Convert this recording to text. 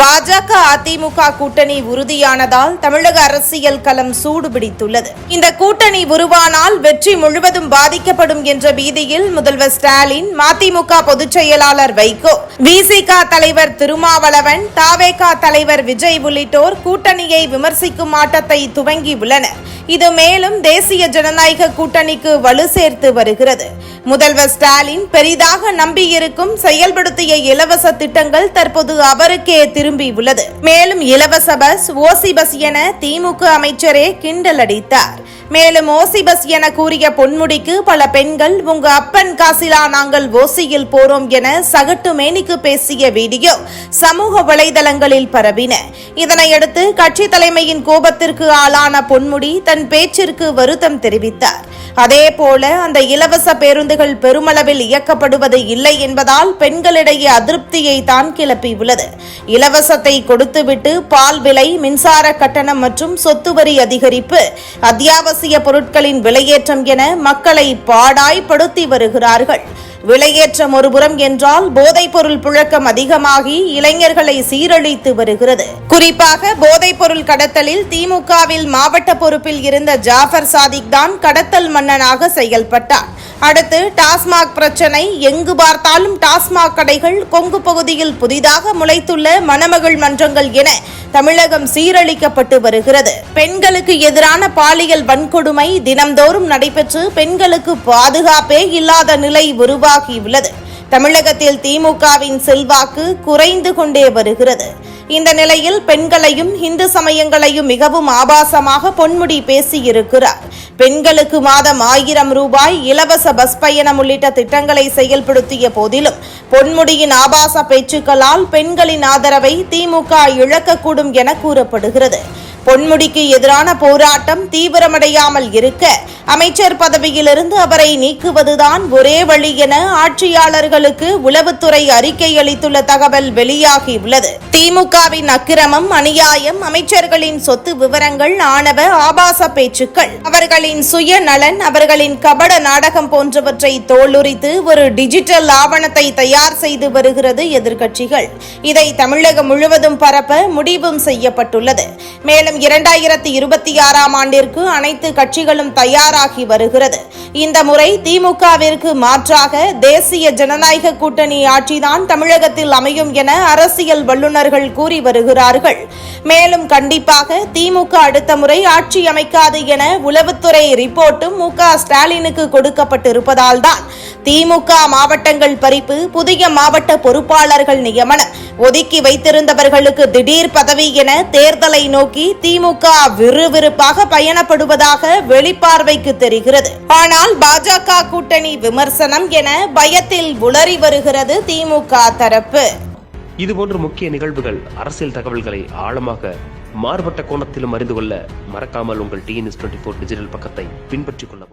பாஜக அதிமுக கூட்டணி உறுதியானதால் தமிழக அரசியல் களம் சூடுபிடித்துள்ளது. இந்த கூட்டணி உருவானால் வெற்றி முழுவதும் பாதிக்கப்படும் என்ற பீதியில் முதல்வர் ஸ்டாலின் மதிமுக பொதுச் செயலாளர் வைகோ விசிக தலைவர் திருமாவளவன் தாவேகா தலைவர் விஜய் உள்ளிட்டோர் கூட்டணியை விமர்சிக்கும் ஆட்டத்தை துவங்கியுள்ளனர். இது மேலும் தேசிய ஜனநாயக கூட்டணிக்கு வலு சேர்த்து வருகிறது. முதல்வர் ஸ்டாலின் பெரிதாக நம்பியிருக்கும் செயல்படுத்திய இலவச திட்டங்கள் தற்போது அவருக்கே திரும்பி உள்ளது. மேலும் இலவச பஸ் ஓசி பஸ் என திமுக அமைச்சரே கிண்டல் அடித்தார். மேலும் ஓசிபஸ் என கூறிய பொன்முடிக்கு பல பெண்கள் உங்க அப்பன் காசிலா நாங்கள் ஓசியில் போறோம் என சகட்டு மேனிக்கு பேசிய வீடியோ சமூக வலைதளங்களில் பரவின. இதனையடுத்து கட்சி தலைமையின் கோபத்திற்கு ஆளான பொன்முடி தன் பேச்சிற்கு வருத்தம் தெரிவித்தார். அதேபோல அந்த இலவச பேருந்துகள் பெருமளவில் இயக்கப்படுவது இல்லை என்பதால் பெண்களிடையே அதிருப்தியை தான் கிளப்பியுள்ளது. இலவசத்தை கொடுத்துவிட்டு பால் விலை மின்சார கட்டணம் மற்றும் சொத்து வரி அதிகரிப்பு அத்தியாவசிய அத்தியாவசிய பொருட்களின் விலையேற்றம் என மக்களை பாடாய்படுத்தி வருகிறார்கள். விலையேற்றம் ஒருபுறம் என்றால் போதைப்பொருள் புழக்கம் அதிகமாகி இளைஞர்களை சீரழித்து வருகிறது. குறிப்பாக போதைப்பொருள் கடத்தலில் திமுகவில் மாவட்ட பொறுப்பில் இருந்த ஜாஃபர் சாதிக் தான் கடத்தல் மன்னனாக செயல்பட்டார். அடுத்து டாஸ்மாக் பிரச்சனை எங்கு பார்த்தாலும் டாஸ்மாக் கடைகள் கொங்கு பகுதியில் புதிதாக முளைத்துள்ள மணமகள் மன்றங்கள் என தமிழகம் சீரழிக்கப்பட்டு வருகிறது. பெண்களுக்கு எதிரான பாலியல் வன்கொடுமை தினம்தோறும் நடைபெற்று பெண்களுக்கு பாதுகாப்பே இல்லாத நிலை உருவாகியுள்ளது. தமிழகத்தில் திமுகவின் செல்வாக்கு குறைந்து கொண்டே வருகிறது. இந்த நிலையில் பெண்களையும் இந்து சமயங்களையும் மிகவும் ஆபாசமாக பொன்முடி பேசியிருக்கிறார். பெண்களுக்கு மாதம் ஆயிரம் ரூபாய் இலவச பஸ் பயணம் உள்ளிட்ட திட்டங்களை செயல்படுத்திய போதிலும் பொன்முடியின் ஆபாச பேச்சுக்களால் பெண்களின் ஆதரவை திமுக இழக்கக்கூடும் என கூறப்படுகிறது. பொன்முடிக்கு எதிரான போராட்டம் தீவிரமடையாமல் இருக்க அமைச்சர் பதவியிலிருந்து அவரை நீக்குவதுதான் ஒரே வழி என ஆட்சியாளர்களுக்கு உளவுத்துறை அறிக்கை அளித்துள்ள தகவல் வெளியாகியுள்ளது. திமுக திமுகவின் அக்கிரமம் அநியாயம் அமைச்சர்களின் சொத்து விவரங்கள் ஆணவ ஆபாச பேச்சுக்கள். அவர்களின் சுயநலன் அவர்களின் கபட நாடகம் போன்றவற்றை தோலுரித்து ஒரு டிஜிட்டல் ஆவணத்தை தயார் செய்து வருகிறது எதிர்க்கட்சிகள். இதை தமிழகம் முழுவதும் பரப்ப முடிவும் செய்யப்பட்டுள்ளது. மேலும் இரண்டாயிரத்தி இருபத்தி ஆறாம் ஆண்டிற்கு அனைத்து கட்சிகளும் தயாராகி வருகிறது. இந்த முறை திமுகவிற்கு மாற்றாக தேசிய ஜனநாயக கூட்டணி ஆட்சிதான் தமிழகத்தில் அமையும் என அரசியல் வல்லுநர்கள் கூறி வருகிறார்கள். மேலும் கண்டிப்பாக திமுக அடுத்த முறை ஆட்சி அமைக்காது என உளவுத்துறை ரிப்போர்ட்டும் மு க ஸ்டாலினுக்கு கொடுக்கப்பட்டிருப்பதால் தான் திமுக மாவட்டங்கள் பறிப்பு புதிய மாவட்ட பொறுப்பாளர்கள் நியமனம். ஒதுக்கி வைத்திருந்தவர்களுக்கு திடீர் பதவி என தேர்தலை நோக்கி திமுக விறுவிறுப்பாக பயணப்படுவதாக வெளிப்பார்வைக்கு தெரிகிறது. ஆனால் பாஜக கூட்டணி விமர்சனம் என பயத்தில் உளறி வருகிறது திமுக தரப்பு. இதுபோன்ற முக்கிய நிகழ்வுகள் அரசியல் தகவல்களை ஆழமாக மாறுபட்ட கோணத்திலும் அறிந்து கொள்ள மறக்காமல் உங்கள் டிஎன்எஸ் டுவெண்ட்டி ஃபோர் டிஜிட்டல் பக்கத்தை பின்பற்றிக் கொள்ளவும்.